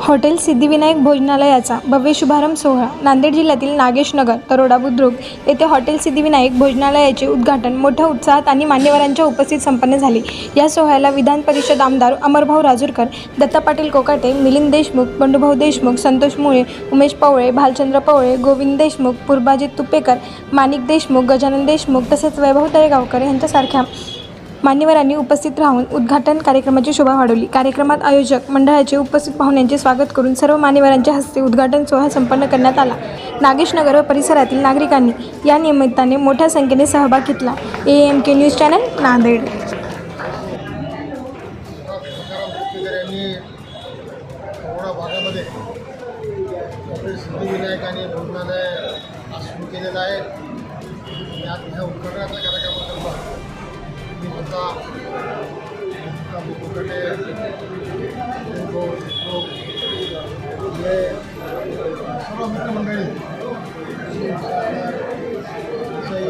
Hotel Siddhivinayak भोजनालयाचा भव्य शुभारंभ सोहळा नांदेड जिल्ह्यातील नागेशनगर तरोडा बुद्रुक येथे हॉटेल सिद्धिविनायक भोजनालयाचे उद्घाटन मोठ्या उत्साहात आणि मान्यवरांच्या उपस्थित संपन्न झाले. या सोहळ्याला विधान परिषद आमदार अमरभाऊ राजूरकर दत्ता पाटील कोकाटे मिलिंद देशमुख बंडूभाऊ देशमुख संतोष मुळे उमेश पवळे भालचंद्र पवळे गोविंद देशमुख पुरबाजित तुपेकर माणिक देशमुख गजानन देशमुख तसेच वैभव तळेगावकर यांच्यासारख्या मान्यवरांनी उपस्थित राहून उद्घाटन कार्यक्रमाची शोभा वाढवली. कार्यक्रमात आयोजक मंडळाचे उपस्थित पाहुण्यांचे स्वागत करून सर्व मान्यवरांच्या हस्ते उद्घाटन सोहळा संपन्न करण्यात आला. नागेशनगर व परिसरातील नागरिकांनी या निमित्ताने मोठ्या संख्येने सहभाग घेतला. A M K news channel Nanded. Siddhivinayak आणि भोजनालय आज सुरू केलेलं आहे. आणि ह्या मी स्वतः तुकाराम कुचेकर, भाऊ देशमुख, सर्व मित्रमंडळी विषयी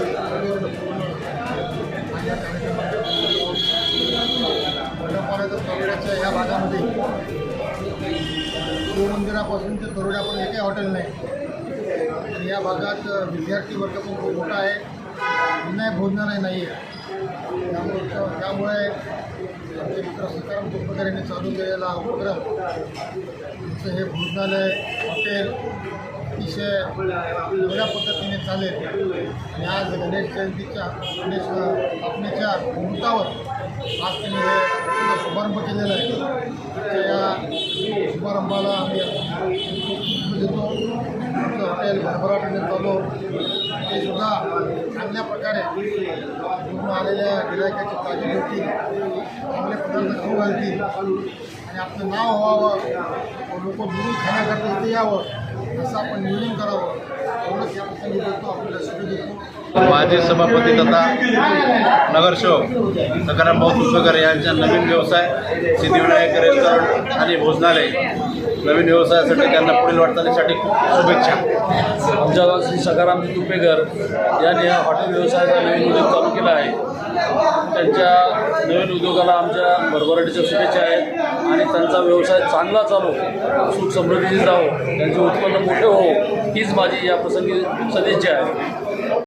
या भागामध्ये शिवमंदिरापासून ते तरोड्यापर्यंत एकही हॉटेल नाही. आणि या भागात विद्यार्थी वर्ग पण खूप मोठा आहे. विनायक भोजनालय नाही आहे त्यामुळे त्यामुळे आमचे मित्र सीताराम कुलकर्णी यांनी चालू केलेला उपक्रम तुमचं हे भोजनालय हॉटेल अतिशय वेगळ्या पद्धतीने चालेल. आणि आज गणेश जयंतीच्या गणेश स्थापनेच्या मुहूर्तावर आज त्यांनी हे शुभारंभ केलेला आहे. त्या या शुभारंभाला आम्ही देतो आमचं हॉटेल चालू ते सुद्धा चांगल्या प्रकारे निवडून आलेल्या गिरायकाची काळजी घेतील. चांगले पदार्थ खाऊ घालतील. आणि आपलं नाव व्हावं. लोक मिळून खाण्याकरता इथे यावं. असं आपण नियोजन करावं. एवढंच या प्रसंगी बोलतो. आपल्याला शुभ माजी सभापती तथा नगरसेवक सकाराम भाऊ तुपकर यांच्या नवीन व्यवसाय सिद्धिविनायक रेस्टॉरंट आणि भोजनालय. नवीन व्यवसायासाठी त्यांना पुढील वाटचालीसाठी खूप शुभेच्छा. आमच्या श्री सकाराम तुपेकर यांनी हॉटेल व्यवसायाचा नवीन उद्योग चालू केला आहे. त्यांच्या नवीन उद्योगाला आमच्या भरभराटीच्या शुभेच्छा आहेत आणि त्यांचा व्यवसाय चांगला चालू सुख समृद्धीची जावो त्यांचे उत्पन्न मोठे हो हीच माझी या प्रसंगी सदिच्छा आहे.